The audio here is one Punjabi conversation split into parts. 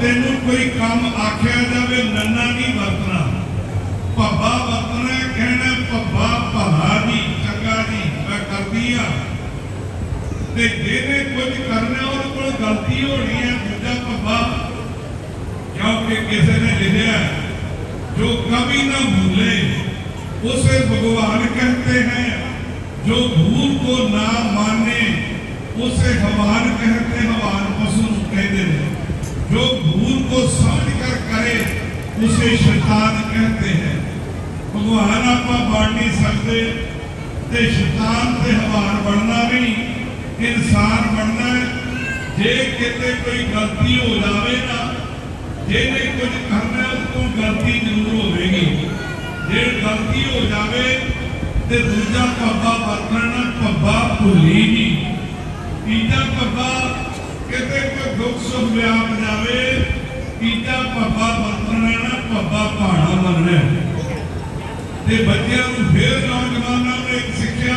ਤੈਨੂੰ ਕੋਈ ਕੰਮ ਆਖਿਆ ਜਾਵੇ, ਨੰਨਾ ਨਹੀਂ ਵਰਤਣਾ। ਭੱਬਾ ਵਰਤਣਾ ਕਹਿਣਾ ਭੱਬਾ ਭਲਾ ਦੀ ਚੰਗਾ ਦੀ ਮੈਂ ਕਰਦੀ ਆ। ਤੇ ਜਿਹਨੇ ਕੁਝ ਕਰਨਾ, ਉਹਦੇ ਕੋਲ ਗਲਤੀ ਹੋਣੀ ਹੈ, ਦੂਜਾ ਭੱਬਾ। ਕਿਉਂਕਿ ਕਿਸੇ ਨੇ ਲਿਖਿਆ ਜੋ ਕਭੀ ਨਾ ਭੁੱਲੇ, ਉਸੇ ਭਗਵਾਨ ਕਹਤੇ ਹੈ जो भूल को ना माने उसे हवान कहते ਹਵਾਨ पशु कहते उसे शैतान कहते हैं ਭਗਵਾਨ ਆਪਾਂ ਬਣ ਨਹੀਂ ਸਕਦੇ ਤੇ ਸ਼ੈਤਾਨ ਤੇ ਹਵਾਨ ਬਣਨਾ ਨਹੀਂ ਇਨਸਾਨ ਬਣਨਾ ਹੈ। ਜੇ ਕਿਤੇ ਕੋਈ ਗਲਤੀ ਹੋ ਜਾਵੇ ਨਾ ਜਿਹਨੇ ਕੁਝ ਕਰਨਾ ਉਸ ਤੋਂ ਗਲਤੀ ਜ਼ਰੂਰ ਹੋਵੇਗੀ ਜੇ ਗਲਤੀ ਹੋ ਜਾਵੇ ਤੇ ਦੂਜਾ ਪੱਬਾ ਵਰਤਣਾ ਪੱਬਾ ਭੁੱਲੀ ਨਹੀਂ ਤੀਜਾ ਪੱਬਾ ਕਿਤੇ ਕੋਈ ਦੁੱਖ ਸੁੱਖ ਵਿਆਪ ਜਾਵੇ ਤੀਜਾ ਪੱਬਾ ਵਰਤਣਾ ਨਾ ਪੱਬਾ ਪਹਾੜਾ ਮੰਨਣਾ ਤੇ ਬੱਚਿਆਂ ਨੂੰ ਫੇਰ ਨੌਜਵਾਨਾਂ ਨੂੰ ਇੱਕ ਸਿੱਖਿਆ,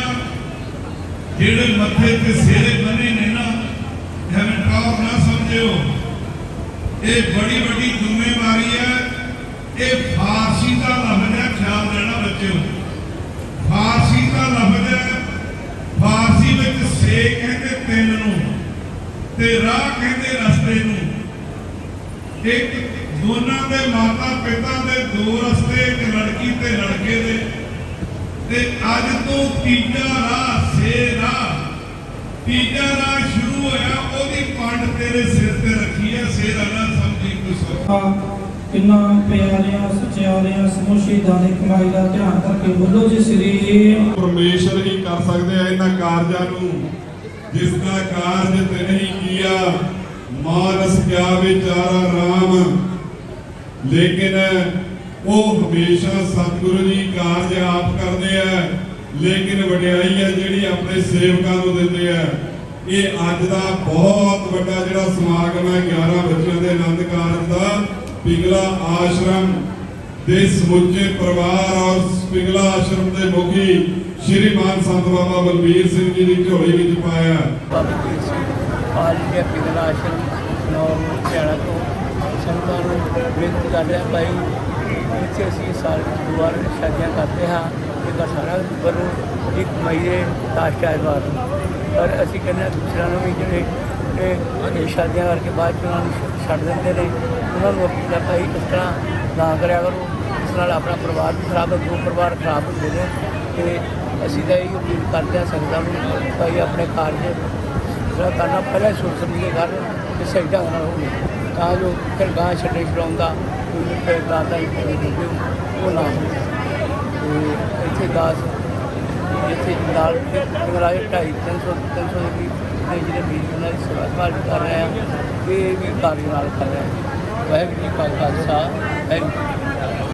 ਜਿਹੜੇ ਮੱਥੇ ਤੇ ਸਿਰੇ ਬਣੇ ਨੇ ਨਾ, ਐਵੇਂ ਟੌਰ ਨਾ ਸਮਝਿਓ। ਇਹ ਬੜੀ ਵੱਡੀ ਜ਼ਿੰਮੇਵਾਰੀ ਹੈ। ਇਹ ਫਾਰਸੀ ਦਾ ਲਫ਼ਜ਼ ਹੈ, ਖਿਆਲ ਦੇਣਾ ਬੱਚਿਓ। ਫਾਰਸੀ ਦਾ ਲਫ਼ਜ਼ ਹੈ। ਫਾਰਸੀ ਵਿੱਚ ਸੇ ਕਹਿੰਦੇ ਤਿੰਨ ਨੂੰ ਤੇ ਰਾਹ ਕਹਿੰਦੇ ਰਸਤੇ ਨੂੰ। ਇੱਕ ਦੋਨਾਂ ਦੇ ਮਾਤਾ ਪਿਤਾ ਦੇ ਦੋ ਰਸਤੇ ਇੱਕ ਲੜਕੀ ਤੇ ਲੜਕੇ ਦੇ। ਤੇ ਅੱਜ ਤੋਂ ਤੀਜਾ ਰਾਹ ਸੇ ਰਾਹ। ਤੀਜਾ ਰਾਹ ਸ਼ੁਰੂ ਹੋਇਆ ਉਹਦੀ ਪੰਡ ਤੇਰੇ ਸਿਰ ਤੇ ਰੱਖੀ ਹੈ ਸਿਰ ਨਾ ਸਮਝੀ ਕੋਈ ਸੋ। ਕਿੰਨਾ ਪਿਆਰਿਆਂ ਸਚਿਆਰਿਆਂ ਸਮੂਹ ਸ਼ਹੀਦਾਂ ਦੀ ਕਮਾਈ ਦਾ ਧਿਆਨ ਕਰਕੇ ਬੋਲੋ ਜੀ ਸ੍ਰੀ ਪਰਮੇਸ਼ਰ ਹੀ ਕਰ ਸਕਦੇ ਆ ਇਹਨਾਂ ਕਾਰਜਾਂ ਨੂੰ ਜਿਸ ਦਾ ਕਾਰਜ ਤਿਨ ਹੀ ਕੀਆ। ਮਾਨਸ ਕਿਆ ਵਿਚਾਰਾ ਲੇਕਿਨ ਉਹ ਹਮੇਸ਼ਾ ਸਤਿਗੁਰੂ ਜੀ ਕਾਰਜ ਆਪ ਕਰਦੇ ਆ, ਲੇਕਿਨ ਵਡਿਆਈ ਹੈ ਜਿਹੜੀ ਆਪਣੇ ਸੇਵਕਾਂ ਨੂੰ ਦਿੰਦੇ ਆ। ਇਹ ਅੱਜ ਦਾ ਬਹੁਤ ਵੱਡਾ ਜਿਹੜਾ ਸਮਾਗਮ ਹੈ 11 ਬੱਚਿਆਂ ਦੇ ਆਨੰਦ ਕਾਰਜ ਦਾ ਪਿਗਲਾ ਆਸ਼ਰਮ ਦੇ ਸਮੁੱਚੇ ਪਰਿਵਾਰ ਔਰ ਪਿਗਲਾ ਆਸ਼ਰਮ ਦੇ ਮੁਖੀ ਸ਼੍ਰੀਮਾਨ ਸੰਤ ਬਾਬਾ ਬਲਬੀਰ ਸਿੰਘ ਜੀ ਦੀ ਝੋਲੀ ਵਿੱਚ ਪਾਇਆ। ਬਾਬਾ ਜੀ ਪਿੰਗਲਾ ਆਸ਼ਰਮ ਨੌਰ ਹਰਿਆਣਾ ਤੋਂ ਸੰਗਤਾਂ ਨੂੰ ਬੇਨਤੀ ਕਰ ਰਿਹਾ ਭਾਈ, ਇੱਥੇ ਅਸੀਂ ਸਾਲ ਦੁਆਰ ਸ਼ਾਦੀਆਂ ਕਰਦੇ ਹਾਂ ਇਹਦਾ ਸਾਰਾ ਬਰੂ ਇੱਕ ਮਈ ਦੇ ਲਾਸਟ ਐਤਵਾਰ ਨੂੰ। ਪਰ ਅਸੀਂ ਕਹਿੰਦੇ ਹਾਂ ਦੂਸਰਿਆਂ ਨੂੰ ਵੀ ਜਿਹੜੇ ਇਹ ਸ਼ਾਦੀਆਂ ਕਰਕੇ ਬਾਅਦ 'ਚ ਉਹਨਾਂ ਨੂੰ ਛੱਡ ਦਿੰਦੇ ਨੇ, ਉਹਨਾਂ ਨੂੰ ਅਪੀਲ ਹੈ ਭਾਈ ਇਸ ਤਰ੍ਹਾਂ ਨਾ ਕਰਿਆ ਕਰੋ, ਇਸ ਨਾਲ ਆਪਣਾ ਪਰਿਵਾਰ ਵੀ ਖਰਾਬ ਹੈ, ਦੋ ਪਰਿਵਾਰ ਖਰਾਬ ਹੁੰਦੇ ਨੇ ਤੇ ਅਸੀਂ ਤਾਂ ਇਹ ਅਪੀਲ ਕਰਦੇ ਹਾਂ ਸੰਗਤਾਂ ਨੂੰ, ਭਾਈ ਆਪਣੇ ਕਾਰਜ ਜਿਹੜਾ ਕਰਨਾ ਪਹਿਲਾਂ ਹੀ ਸੋਚ ਸਮਝ ਕੇ ਕਰ, ਤੇ ਸਹੀ ਢੰਗ ਨਾਲ ਹੋਵੇ ਤਾਂ ਜੋ ਫਿਰ ਗਾਂ ਛੱਡੇ ਛਡਾਉਂਦਾ ਕੋਈ ਫਿਰ ਦਾਦਾ ਹੀ ਕੋਈ ਉਹ ਨਾ ਹੋਵੇ। ਤੇ ਇੱਥੇ ਦਾਸ ਜਿੱਥੇ ਨਾਲ ਮਹਾਰਾਜ ਢਾਈ, ਤਿੰਨ ਸੌ ਤਿੰਨ ਸੌ ਦੀ ਦੇ ਜਿਹੜੇ ਵੀਰ ਉਹਨਾਂ ਦੀ ਸੇਵਾ ਭਾਲ ਕਰ ਰਹੇ ਆ, ਇਹ ਵੀ ਕਾਰਜ ਨਾਲ ਕਰ ਰਹੇ ਆ। ਵਾਹਿਗੁਰੂ ਜੀ ਕਾ ਖਾਲਸਾ, ਵਾਹਿਗੁਰੂ ਜੀ